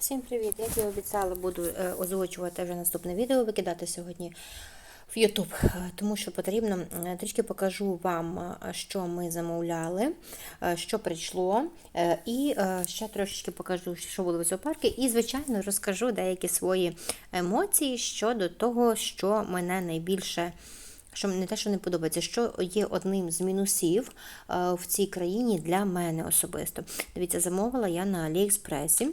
Всім привіт! Як і обіцяла, буду е, озвучувати вже наступне відео, викидати сьогодні в YouTube, е, тому що потрібно е, трішки покажу вам, що ми замовляли, що прийшло, і ще трошечки покажу, що було в зоопарку, і, звичайно, розкажу деякі свої емоції щодо того, що мене найбільше. Що не те, що не подобається, що є одним з мінусів в цій країні для мене особисто. Дивіться, замовила я на Аліекспресі.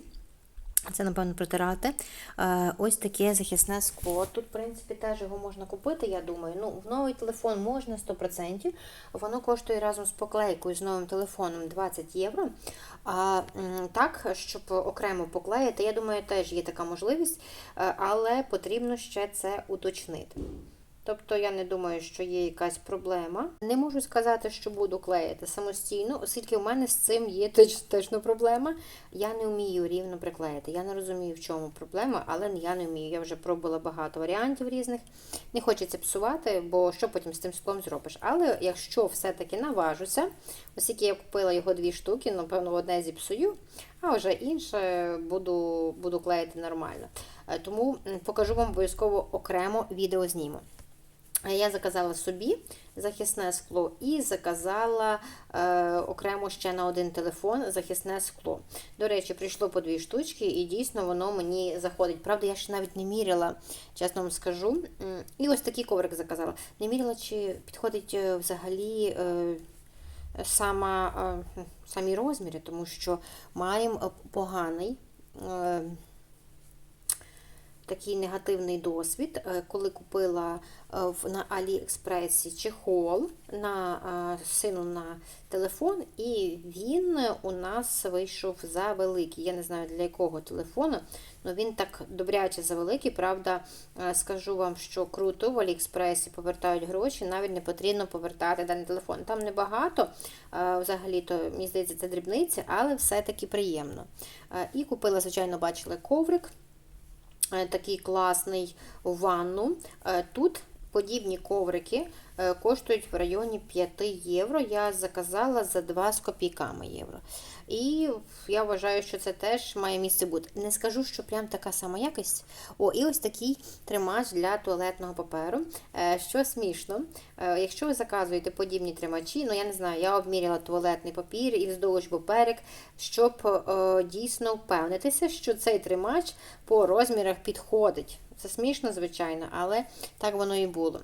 Це, напевно, протирати. Е, Ось таке захисне скло. Тут, в принципі, теж його можна купити, я думаю. Ну, в новий телефон можна 100%. Воно коштує разом з поклейкою з новим телефоном 20 євро. А так, щоб окремо поклеїти, я думаю, теж є така можливість, е, але потрібно ще це уточнити. Тобто я не думаю, що є якась проблема. Не можу сказати, що буду клеїти самостійно, оскільки в мене з цим є точно проблема. Я не вмію рівно приклеїти. Я не розумію, в чому проблема, але я не вмію. Я вже пробувала багато варіантів різних. Не хочеться псувати, бо що потім з цим склом зробиш. Але якщо все-таки наважуся, оскільки я купила його дві штуки, напевно, одне зіпсую, а вже інше буду, буду клеїти нормально. Е, Тому покажу вам обов'язково окремо відео зніму. Я заказала собі захисне скло і заказала е, окремо ще на один телефон захисне скло. До речі, прийшло по дві штучки, і дійсно воно мені заходить. Правда, я ще навіть не міряла, чесно вам скажу. І ось такий коврик заказала. Не міряла, чи підходить е, взагалі. Е, Сама, е, самі розміри, тому що маємо е, поганий е, такий негативний досвід, е, коли купила е, на Аліекспресі чехол на е, сину на телефон, і він у нас вийшов за великий. Я не знаю для якого телефону, але він так добряче за великий. Правда, скажу вам, що круто в Аліекспресі повертають гроші, навіть не потрібно повертати даний телефон. Там небагато, взагалі-то, мені здається, це дрібниці, але все-таки приємно. І купила, звичайно, бачили коврик такий класний ванну. Е, Тут подібні коврики е, коштують в районі 5 євро. Я заказала за 2 з копійками євро. І я вважаю, що це теж має місце бути. Не скажу, що прям така сама якість. О, і ось такий тримач для туалетного паперу. Е, Що смішно, е, якщо ви заказуєте подібні тримачі, ну я не знаю, я обміряла туалетний папір і вздовж поперек, щоб дійсно впевнитися, що цей тримач по розмірах підходить. Це смішно, звичайно, але так воно і було.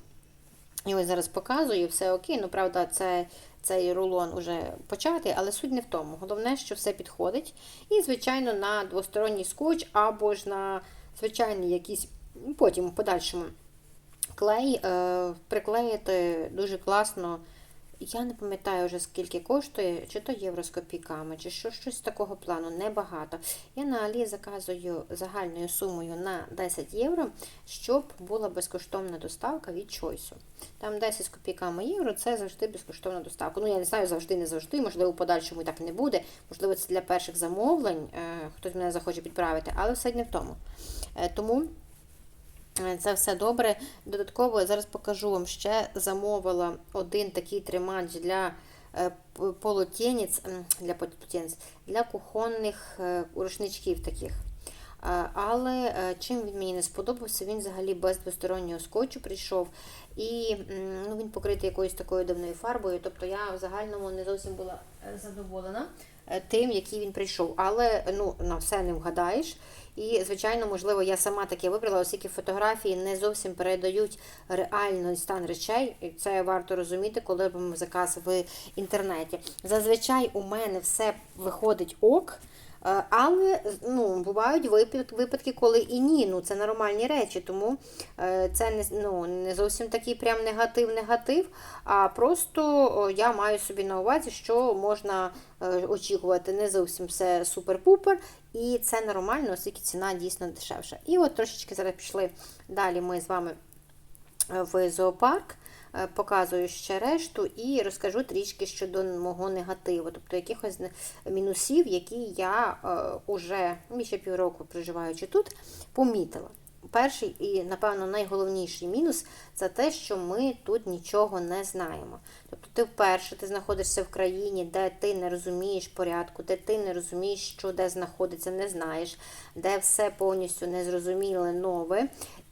І ось зараз показую, все окей. Ну, правда, це, цей рулон уже початий, але суть не в тому. Головне, що все підходить. І, звичайно, на двосторонній скотч або ж на звичайний якийсь, ну, потім в подальшому клей е, приклеїти дуже класно. Я не пам'ятаю вже скільки коштує, чи то євро з копійками, чи що, щось такого плану, небагато. Я на Алі заказую загальною сумою на 10 євро, щоб була безкоштовна доставка від Choice. Там 10 з копійками євро це завжди безкоштовна доставка. Ну, я не знаю, завжди, не завжди, можливо, в подальшому так не буде. Можливо, це для перших замовлень, е, хтось мене захоче підправити, але все не в тому. Е, Тому. Це все добре. Додатково я зараз покажу вам ще замовила один такий тримач для е, полотенець, для полотенець, для кухонних е, рушничків таких. Е, Але чим він мені не сподобався, він взагалі без двостороннього скотчу прийшов. І ну, він покритий якоюсь такою дивною фарбою. Тобто я в загальному не зовсім була задоволена тим, який він прийшов. Але ну, на все не вгадаєш. І, звичайно, можливо, я сама таке вибрала, оскільки фотографії не зовсім передають реальний стан речей. І це варто розуміти, коли робимо заказ в інтернеті. Зазвичай у мене все виходить ок. Е, Але ну, бувають випадки, коли і ні. Ну, це нормальні речі, тому е, це не, ну, не зовсім такий прям негатив-негатив, а просто я маю собі на увазі, що можна е, очікувати не зовсім все супер-пупер, і це нормально, оскільки ціна дійсно дешевша. І от трошечки зараз пішли далі ми з вами в зоопарк. Е, Показую ще решту і розкажу трішки щодо мого негативу, тобто якихось мінусів, які я е, уже більше півроку проживаючи тут, помітила. перший і, напевно, найголовніший мінус це те, що ми тут нічого не знаємо. Тобто ти вперше ти знаходишся в країні, де ти не розумієш порядку, де ти не розумієш, що де знаходиться, не знаєш, де все повністю незрозуміле, нове.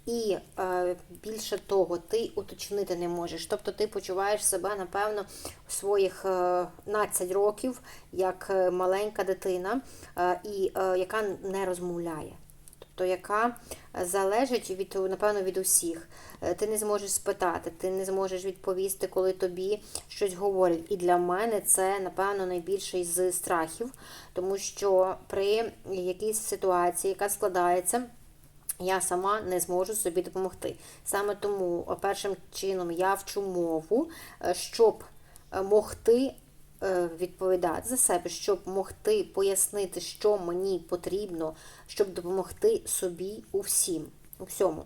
І е, більше того, ти уточнити не можеш. Тобто ти почуваєш себе, напевно, в своїх е, 15 років як е, маленька дитина, е, і е, яка не розмовляє. Тобто, яка залежить від, напевно, від усіх. Е, Ти не зможеш спитати, ти не зможеш відповісти, коли тобі щось говорять. І для мене це, напевно, найбільший з страхів, тому що при якійсь ситуації, яка складається, я сама не зможу собі допомогти. Саме тому е, першим чином я вчу мову, е, щоб е, могти відповідати за себе, щоб могти пояснити, що мені потрібно, щоб допомогти собі у всім, у всьому.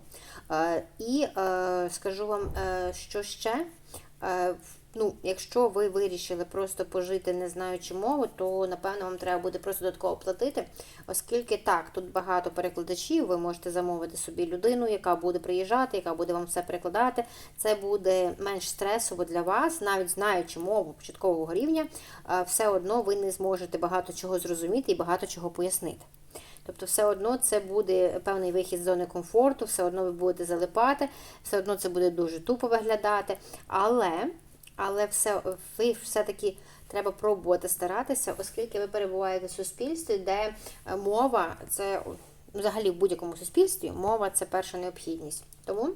І скажу вам, що ще. Ну, якщо ви вирішили просто пожити, не знаючи мову, то напевно вам треба буде просто додатково платити, оскільки так, тут багато перекладачів, ви можете замовити собі людину, яка буде приїжджати, яка буде вам все перекладати. Це буде менш стресово для вас, навіть знаючи мову початкового рівня, е, все одно ви не зможете багато чого зрозуміти і багато чого пояснити. Тобто, все одно це буде певний вихід з зони комфорту, все одно ви будете залипати, все одно це буде дуже тупо виглядати. Але, але все, ви все-таки треба пробувати старатися, оскільки ви перебуваєте в суспільстві, де е, мова це взагалі в будь-якому суспільстві мова це перша необхідність. Тому.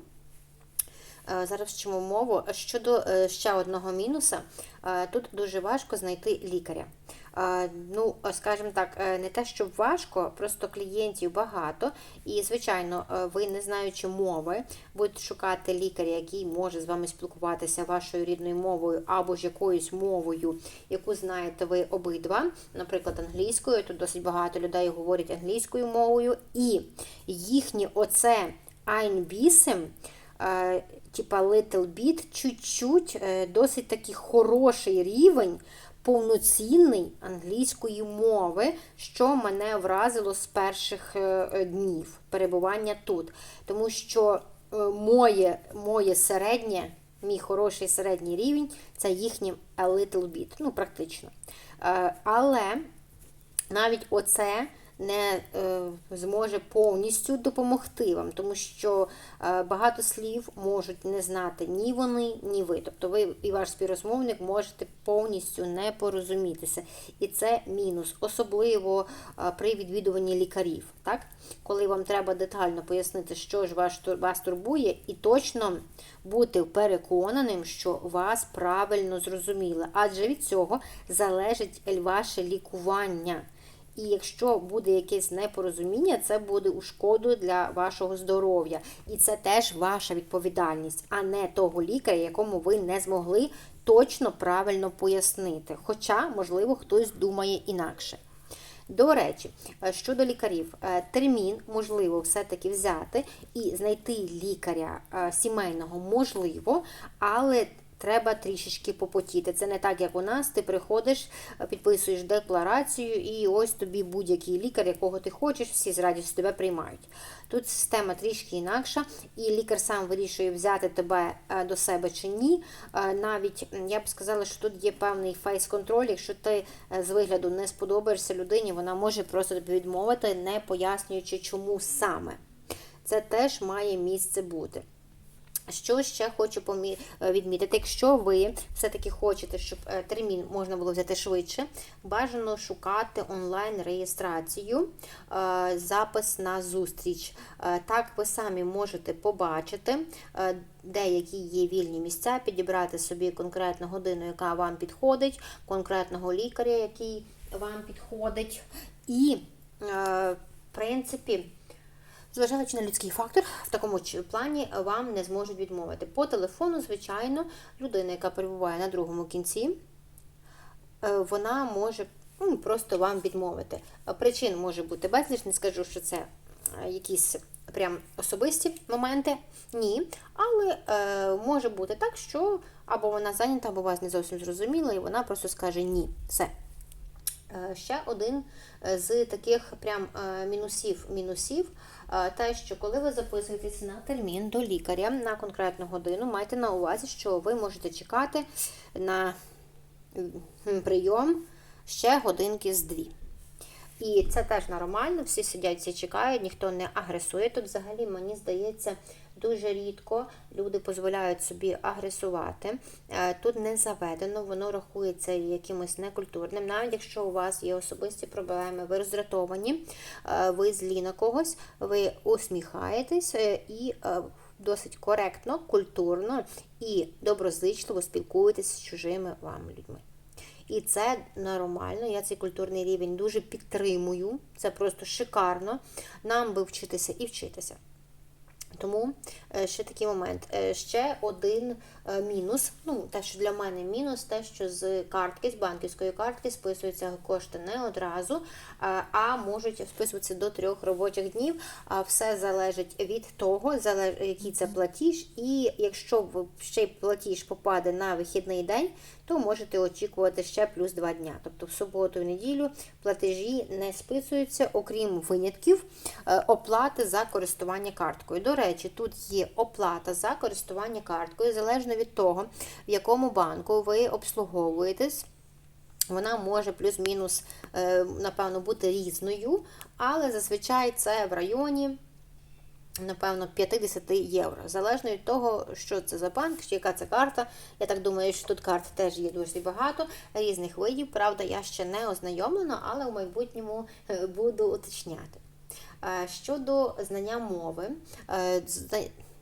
Е, Зараз вчимо мову. Щодо е, ще одного мінуса, е, тут дуже важко знайти лікаря. Ну, скажімо так, не те, що важко, просто клієнтів багато. І, звичайно, ви, не знаючи мови, будете шукати лікаря, який може з вами спілкуватися вашою рідною мовою або ж якоюсь мовою, яку знаєте ви обидва, наприклад, англійською. Тут досить багато людей говорять англійською мовою, і їхнє оце е, типа little bit, чуть-чуть, е, досить такий хороший рівень, повноцінний англійської мови, що мене вразило з перших е, днів перебування тут. Тому що е, моє, моє середнє, мій хороший середній рівень це їхнє a little bit, ну, практично. Е, Але навіть оце не е, зможе повністю допомогти вам, тому що е, багато слів можуть не знати ні вони, ні ви. Тобто ви і ваш співрозмовник можете повністю не порозумітися. І це мінус, особливо е, при відвідуванні лікарів. Так? Коли вам треба детально пояснити, що ж вас, турбує, і точно бути переконаним, що вас правильно зрозуміли. Адже від цього залежить ваше лікування. І якщо буде якесь непорозуміння, це буде у шкоду для вашого здоров'я. І це теж ваша відповідальність, а не того лікаря, якому ви не змогли точно правильно пояснити. Хоча, можливо, хтось думає інакше. До речі, е, щодо лікарів, е, термін можливо все-таки взяти і знайти лікаря е, сімейного можливо, але треба трішечки попотіти. Це не так, як у нас. Ти приходиш, підписуєш декларацію, і ось тобі будь-який лікар, якого ти хочеш, всі з радістю тебе приймають. Тут система трішки інакша, і лікар сам вирішує взяти тебе е, до себе чи ні. Е, Навіть я б сказала, що тут є певний фейс-контроль. Якщо ти е, з вигляду не сподобаєшся людині, вона може просто тобі відмовити, не пояснюючи, чому саме. Це теж має місце бути. Що ще хочу е, відмітити, якщо ви все-таки хочете, щоб е, термін можна було взяти швидше, бажано шукати онлайн-реєстрацію, е, запис на зустріч. Так ви самі можете побачити, деякі є вільні місця, підібрати собі конкретну годину, яка вам підходить, конкретного лікаря, який вам підходить. І, в принципі, Зважаючи на людський фактор, в такому плані вам не зможуть відмовити. По телефону, звичайно, людина, яка перебуває на другому кінці, е, вона може ну, просто вам відмовити. Причин може бути безліч, не скажу, що це е, якісь прям особисті моменти. Ні. Але е, може бути так, що або вона зайнята, або вас не зовсім зрозуміла, і вона просто скаже ні. Все. Е, Ще один з таких прям мінусів мінусів, е, те, що коли ви записуєтесь на термін до лікаря на конкретну годину, майте на увазі, що ви можете чекати на прийом ще годинки з дві. І це теж нормально, всі сидять, всі чекають, ніхто не агресує. Тут взагалі, мені здається, дуже рідко люди дозволяють собі агресувати. Е, Тут не заведено, воно рахується якимось некультурним. Навіть якщо у вас є особисті проблеми, ви роздратовані, е, ви злі на когось, ви усміхаєтесь е, і досить коректно, культурно і доброзичливо спілкуєтесь з чужими вам людьми. І це нормально. Я цей культурний рівень дуже підтримую. Це просто шикарно. Нам би вчитися і вчитися. Тому е, ще такий момент. Е, Ще один е, мінус. Ну, те, що для мене мінус, те, що з картки, з банківської картки списуються кошти не одразу, а- можуть списуватися до трьох робочих днів. А Все залежить від того, який це платіж. І якщо ще й платіж попаде на вихідний день, то можете очікувати ще плюс два дня. Тобто в суботу і неділю платежі не списуються, окрім винятків е, оплати за користування карткою. До речі, тут є оплата за користування карткою, залежно від того, в якому банку ви обслуговуєтесь. Вона може плюс-мінус, е, напевно, бути різною, але зазвичай це в районі напевно, 50 євро. Залежно від того, що це за банк, яка це карта. Я так думаю, що тут карт теж є дуже багато різних видів. Правда, я ще не ознайомлена, але в майбутньому е, буду уточняти. Е, Щодо знання мови, е,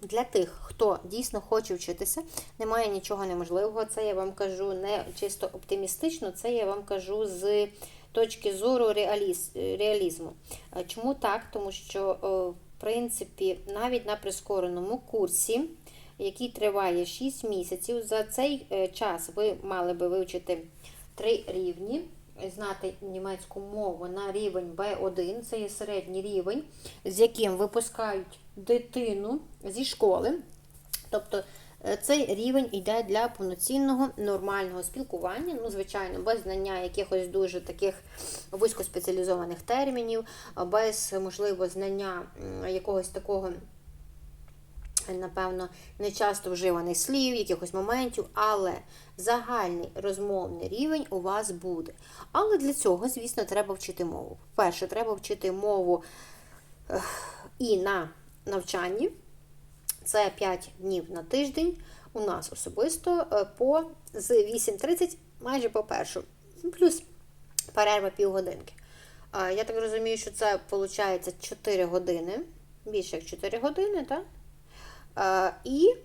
для тих, хто дійсно хоче вчитися, немає нічого неможливого. Це я вам кажу не чисто оптимістично, це я вам кажу з точки зору реаліз, реалізму. Чому так? Тому що, принципі, навіть на прискореному курсі, який триває 6 місяців, за цей е, час ви мали би вивчити три рівні. Знати німецьку мову на рівень B1, це є середній рівень, з яким випускають дитину зі школи. Тобто цей рівень йде для повноцінного нормального спілкування. Ну, звичайно, без знання якихось дуже таких вузькоспеціалізованих термінів, без можливо знання якогось такого. Напевно, не часто вживаних слів, якихось моментів, але загальний розмовний рівень у вас буде. Але для цього, звісно, треба вчити мову. Перше, треба вчити мову і на навчанні, це 5 днів на тиждень. У нас особисто е, по з 8.30 майже по першу. Плюс перерва півгодинки. Е, Я так розумію, що це виходить 4 години, більше як 4 години, так? Е, І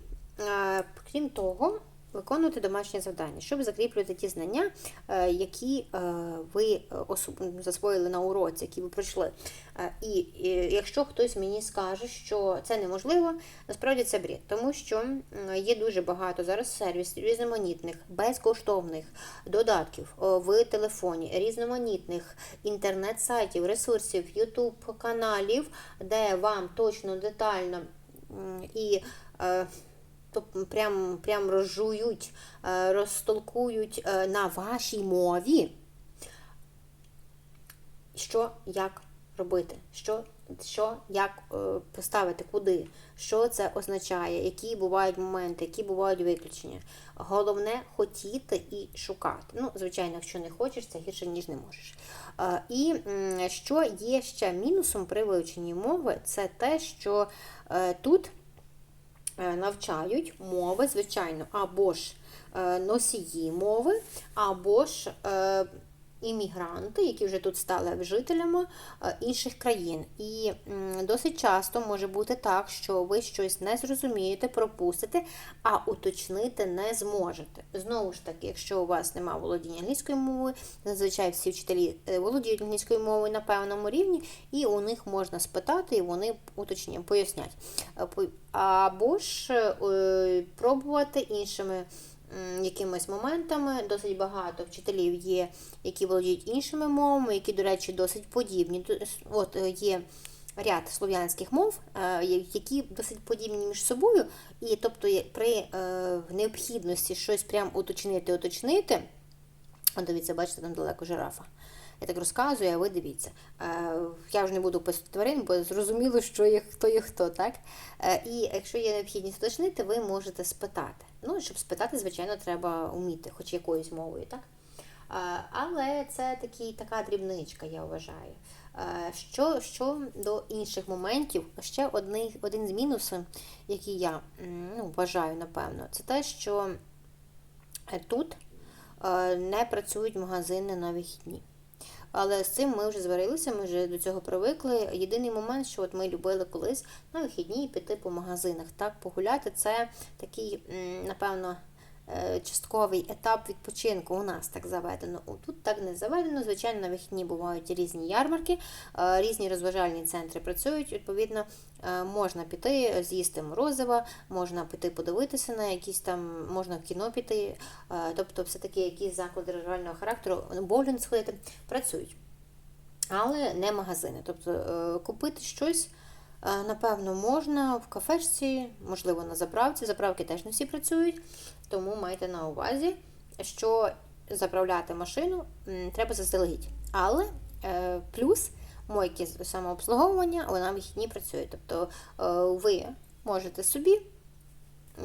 крім того, виконувати домашнє завдання, щоб закріплювати ті знання, е, які е, ви особ- засвоїли на уроці, які ви пройшли. Е, І е, якщо хтось мені скаже, що це неможливо, насправді це бред, тому що є дуже багато зараз сервісів різноманітних, безкоштовних додатків в телефоні, різноманітних інтернет-сайтів, ресурсів, ютуб каналів, де вам точно детально і е, прям, прям розжують, е, розтолкують е, на вашій мові, що як робити, що, що як е, поставити, куди, що це означає, які бувають моменти, які бувають виключення. Головне хотіти і шукати. Ну, звичайно, якщо не хочеш, це гірше, ніж не можеш. І що є ще мінусом при вивченні мови, це те, що тут навчають мови, звичайно, або ж е, носії мови, або ж е, іммігранти, які вже тут стали жителями е, інших країн. І досить часто може бути так, що ви щось не зрозумієте, пропустите, а уточнити не зможете. Знову ж таки, якщо у вас немає володіння англійської мови, зазвичай всі вчителі е, володіють англійською мовою на певному рівні, і у них можна спитати, і вони уточнять, пояснять. Е, Або ж пробувати іншими якимись моментами. Досить багато вчителів є, які володіють іншими мовами, які, до речі, досить подібні. От е, є ряд слов'янських мов, е, які досить подібні між собою, і тобто при е, необхідності щось прям уточнити, уточнити. Дивіться, бачите, там далеко жирафа. Я так розказую, а ви дивіться. Е, Я вже не буду писати тварин, бо зрозуміло, що є хто є хто, так? Е, І якщо є необхідність уточнити, ви можете спитати. Ну, щоб спитати, звичайно, треба вміти, хоч якоюсь мовою, так? Е, Але це такий, така дрібничка, я вважаю. Що, що до інших моментів, ще одний, один з мінусів, який я ну, вважаю, напевно, це те, що тут не працюють магазини на вихідні. Але з цим ми вже зварилися, ми вже до цього привикли. Єдиний момент, що от ми любили колись на вихідні піти по магазинах, так, погуляти, це такий, напевно, частковий етап відпочинку у нас так заведено. Тут так не заведено. Звичайно, на вихідні бувають різні ярмарки, е, різні розважальні центри працюють. Відповідно, е, можна піти, з'їсти морозива, можна піти подивитися на якісь там, можна в кіно піти, е, тобто все-таки якісь заклади розважального характеру, боулінг сходити, працюють. Але не магазини. Тобто е, купити щось, е, напевно, можна в кафешці, можливо, на заправці. Заправки теж не всі працюють, тому майте на увазі, що заправляти машину треба заздалегідь. Але е, плюс мойки самообслуговування вона вихідні працює. Тобто е, ви можете собі,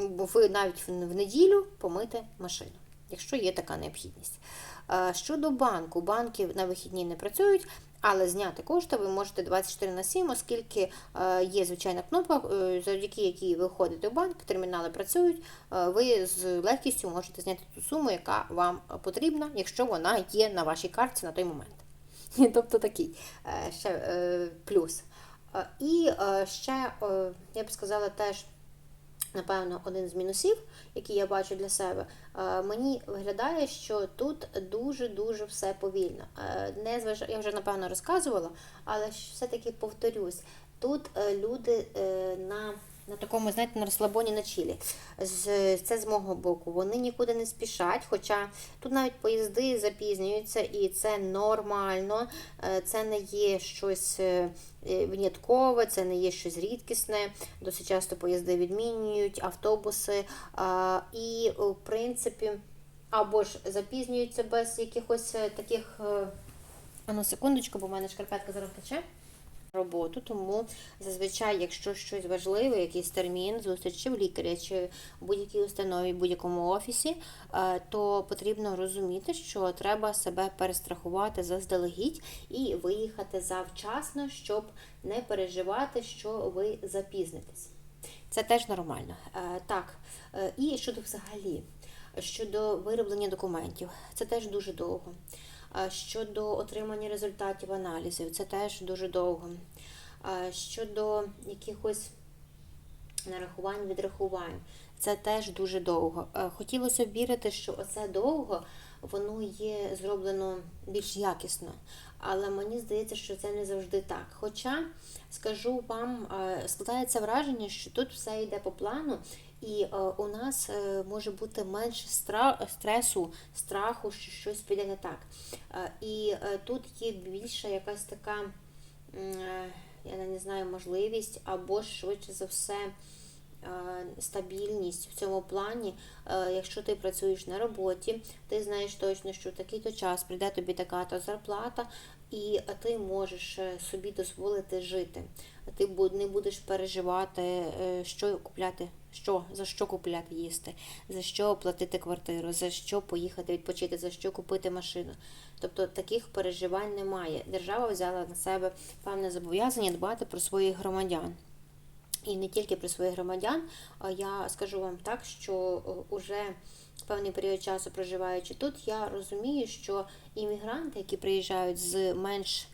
бо ви навіть в неділю помити машину, якщо є така необхідність. Е, Щодо банку, банки на вихідні не працюють, але зняти кошти ви можете 24 на 7, оскільки е, є звичайна кнопка, е, завдяки якій ви входите в банк, термінали працюють, е, ви з легкістю можете зняти ту суму, яка вам потрібна, якщо вона є на вашій картці на той момент. Тобто такий ще плюс. І ще, я б сказала, теж. Напевно, один з мінусів, який я бачу для себе, е, мені виглядає, що тут дуже-дуже все повільно. Е, Не зваж... Я вже напевно розказувала, але все-таки повторюсь, тут е, люди на, на такому, знаєте, на розслабоні на чілі. Це з мого боку. Вони нікуди не спішать, хоча тут навіть поїзди запізнюються, і це нормально, Е, це не є щось е, е, виняткове, це не є щось рідкісне. Досить часто поїзди відмінюють, автобуси. І, в принципі, або ж запізнюються без якихось таких. А ну, секундочку, бо в мене шкарпетка зараз тече. Роботу, тому зазвичай, якщо щось важливе, якийсь термін, зустріч чи в лікаря, чи в будь-якій установі, в будь-якому офісі, е, то потрібно розуміти, що треба себе перестрахувати заздалегідь і виїхати завчасно, щоб не переживати, що ви запізнитесь. Це теж нормально. Е, Так, е, і щодо взагалі, щодо вироблення документів, це теж дуже довго. Щодо отримання результатів аналізів, це теж дуже довго. Щодо якихось нарахувань, відрахувань, це теж дуже довго. Е, Хотілося б вірити, що оце довго воно є зроблено більш якісно. Але мені здається, що це не завжди так. Хоча, скажу вам, е, складається враження, що тут все йде по плану, і е, у нас е, може бути менше стресу, страху, що щось піде не так. Е, І тут є більша якась така, я не знаю, можливість, або швидше за все. Стабільність в цьому плані, якщо ти працюєш на роботі, ти знаєш точно, що в такий-то час прийде тобі така-то зарплата, і ти можеш собі дозволити жити. Ти не будеш переживати, що купляти, що за що купляти їсти, за що оплатити квартиру, за що поїхати відпочити, за що купити машину. Тобто таких переживань немає. Держава взяла на себе певне зобов'язання дбати про своїх громадян. І не тільки про своїх громадян, а я скажу вам так, що о, уже певний період часу проживаючи тут, я розумію, що іммігранти, які приїжджають з менш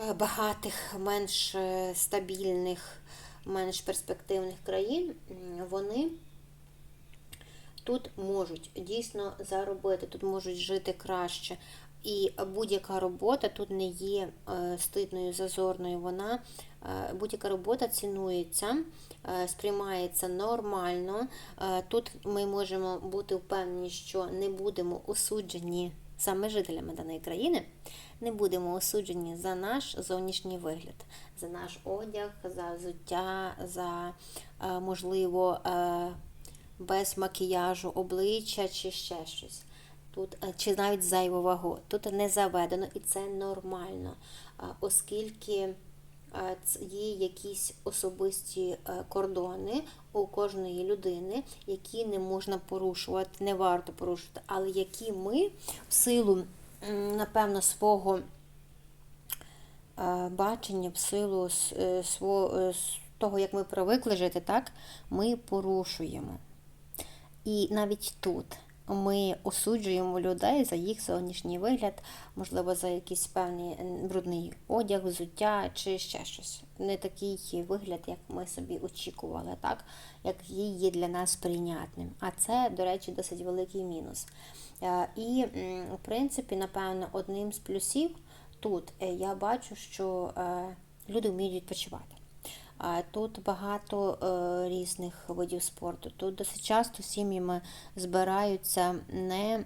е, багатих, менш е, стабільних, менш перспективних країн, вони тут можуть дійсно заробити, тут можуть жити краще. І будь-яка робота тут не є е, стидною, зазорною. Вона е, будь-яка робота цінується, е, сприймається нормально. Тут ми можемо бути впевнені, що не будемо осуджені саме жителями даної країни, не будемо осуджені за наш зовнішній вигляд, за наш одяг, за взуття, за е, можливо. е, без макіяжу обличчя чи ще щось. тут е, чи навіть зайву вагу. Тут не заведено і це нормально, оскільки є якісь особисті е, кордони у кожної людини, які не можна порушувати, не варто порушувати, але які ми в силу, напевно, свого е, бачення, в силу е, свого, е, того, як ми привикли жити, так, ми порушуємо. І навіть тут ми осуджуємо людей за їх зовнішній вигляд, можливо, за якийсь певний брудний одяг, взуття чи ще щось. Не такий вигляд, як ми собі очікували, так? як є для нас прийнятним. А це, до речі, досить великий мінус. Е, І, в принципі, напевно, одним з плюсів тут е, я бачу, що е, люди вміють відпочивати. Тут багато е, різних видів спорту. Тут досить часто сім'ями збираються не.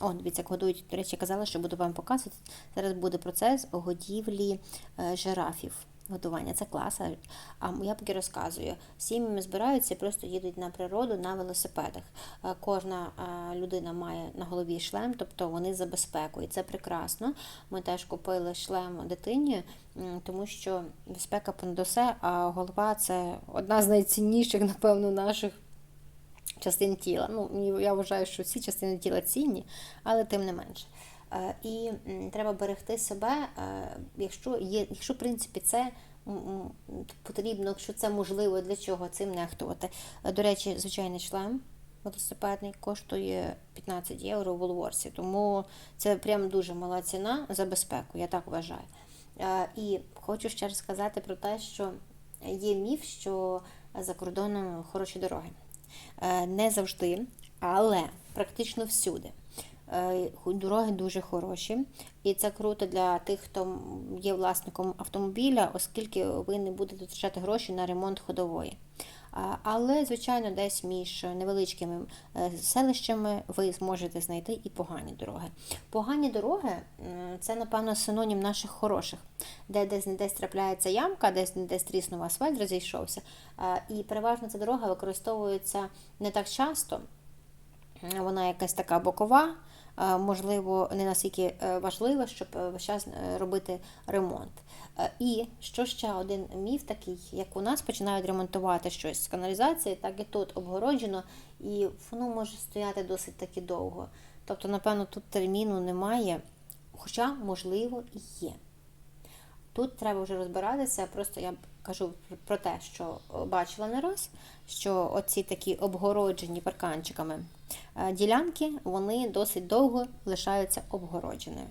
О, дивіться, як годують. До речі, казала, що буду вам показувати. Зараз буде процес годівлі е, жирафів. Годування, це клас. а- я поки розказую. Сім'ями збираються просто їдуть на природу на велосипедах. Е, Кожна е, людина має на голові шлем, тобто вони за безпеку. І це прекрасно. Ми теж купили шлем дитині, тому що безпека понад усе, а голова це одна з найцінніших, напевно, наших частин тіла. Ну, я вважаю, що всі частини тіла цінні, але тим не менше. Е, І треба берегти себе, е, якщо є, якщо в принципі це потрібно, якщо це можливо, для чого цим нехтувати. Е, До речі, звичайний шлем велосипедний коштує 15 євро в Волворсі, тому це прям дуже мала ціна за безпеку, я так вважаю. І хочу ще раз сказати про те, що є міф, що за кордоном хороші дороги. Не завжди, але практично всюди. Е, Дороги дуже хороші, і це круто для тих, хто є власником автомобіля, оскільки ви не будете витрачати гроші на ремонт ходової. Але, звичайно, десь між невеличкими е, селищами ви зможете знайти і погані дороги. Погані дороги це, напевно, синонім наших хороших, де десь не десь трапляється ямка, десь не десь тріснув асфальт, розійшовся. І переважно ця дорога використовується не так часто, вона якась така бокова, можливо, не настільки е, важлива, щоб е, весь час е, робити ремонт. Е, І що ще один міф такий, як у нас починають ремонтувати щось з каналізації, так і тут обгороджено, і воно може стояти досить таки довго. Тобто, напевно, тут терміну немає, хоча, можливо, і є. Тут треба вже розбиратися. Просто я кажу про те, що е, бачила не раз, що оці такі обгороджені парканчиками е, ділянки, вони досить довго лишаються обгородженими.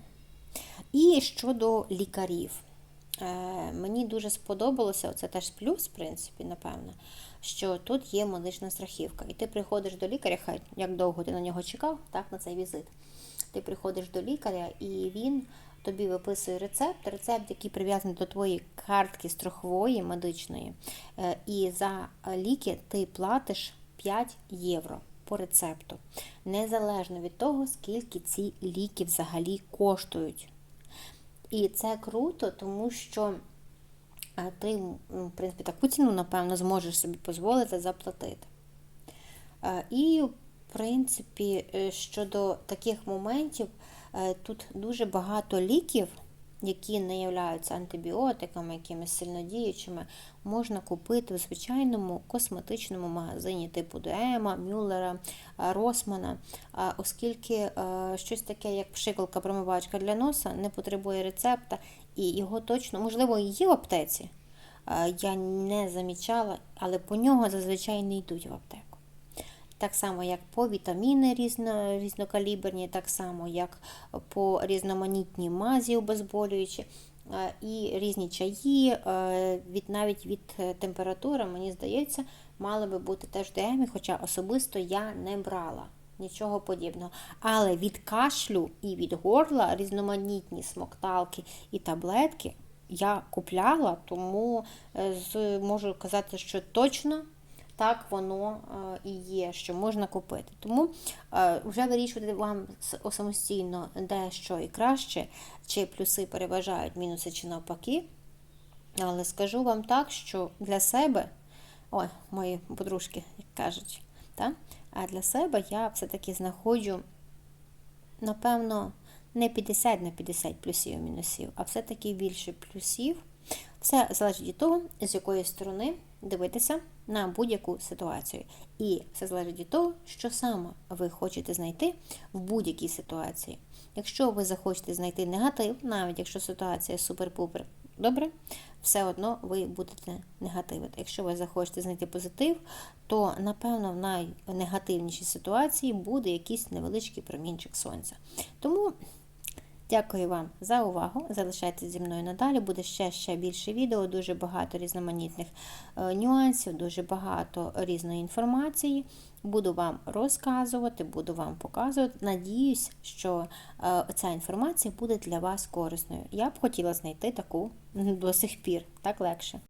І щодо лікарів. Е, Мені дуже сподобалося, це теж плюс, в принципі, напевно, що тут є медична страхівка. І ти приходиш до лікаря, хай як довго ти на нього чекав, так, на цей візит. Ти приходиш до лікаря, і він тобі виписує рецепт, рецепт, який прив'язаний до твоєї картки страхової медичної. Е, І за ліки ти платиш 5 євро по рецепту, незалежно від того, скільки ці ліки взагалі коштують. І це круто, тому що ти, в принципі, таку ціну, напевно, зможеш собі дозволити заплатити. І, в принципі, е, щодо таких моментів, е, тут дуже багато ліків, які не являються антибіотиками, якимись сильнодіючими, можна купити в звичайному косметичному магазині типу Дема, Мюллера, е, Росмана, оскільки е, щось таке, як пшикалка промивачка для носа, не потребує рецепта, і його точно, можливо, є в аптеці. Е, Я не замічала, але по нього зазвичай не йдуть в аптеку. Так само, як по вітаміни різно, різнокаліберні, так само, як по різноманітні мазі обезболюючі, і різні чаї, від, навіть від е, температури, мені здається, мали би бути теж ДМі, хоча особисто я не брала. Нічого подібного. Але від кашлю і від горла різноманітні смокталки і таблетки я купляла, тому е, можу казати, що точно так воно е, і є, що можна купити. Тому е, вже вирішувати вам самостійно, де що і краще, чи плюси переважають мінуси, чи навпаки. Але скажу вам так, що для себе, ой, мої подружки, як кажуть, та? а для себе я все-таки знаходжу напевно, не 50 на 50 плюсів і мінусів, а все-таки більше плюсів. Все залежить від того, з якої сторони дивитися на будь-яку ситуацію. І все залежить від того, що саме ви хочете знайти в будь-якій ситуації. Якщо ви захочете знайти негатив, навіть якщо ситуація супер-пупер добре, все одно ви будете негативити. Якщо ви захочете знайти позитив, то напевно в найнегативнішій ситуації буде якийсь невеличкий промінчик сонця. Тому. Дякую вам за увагу. Залишайтеся зі мною надалі. Буде ще ще більше відео, дуже багато різноманітних е, нюансів, дуже багато різної інформації. Буду вам розказувати, буду вам показувати. Надіюсь, що е, ця інформація буде для вас корисною. Я б хотіла знайти таку до сих пір, так легше.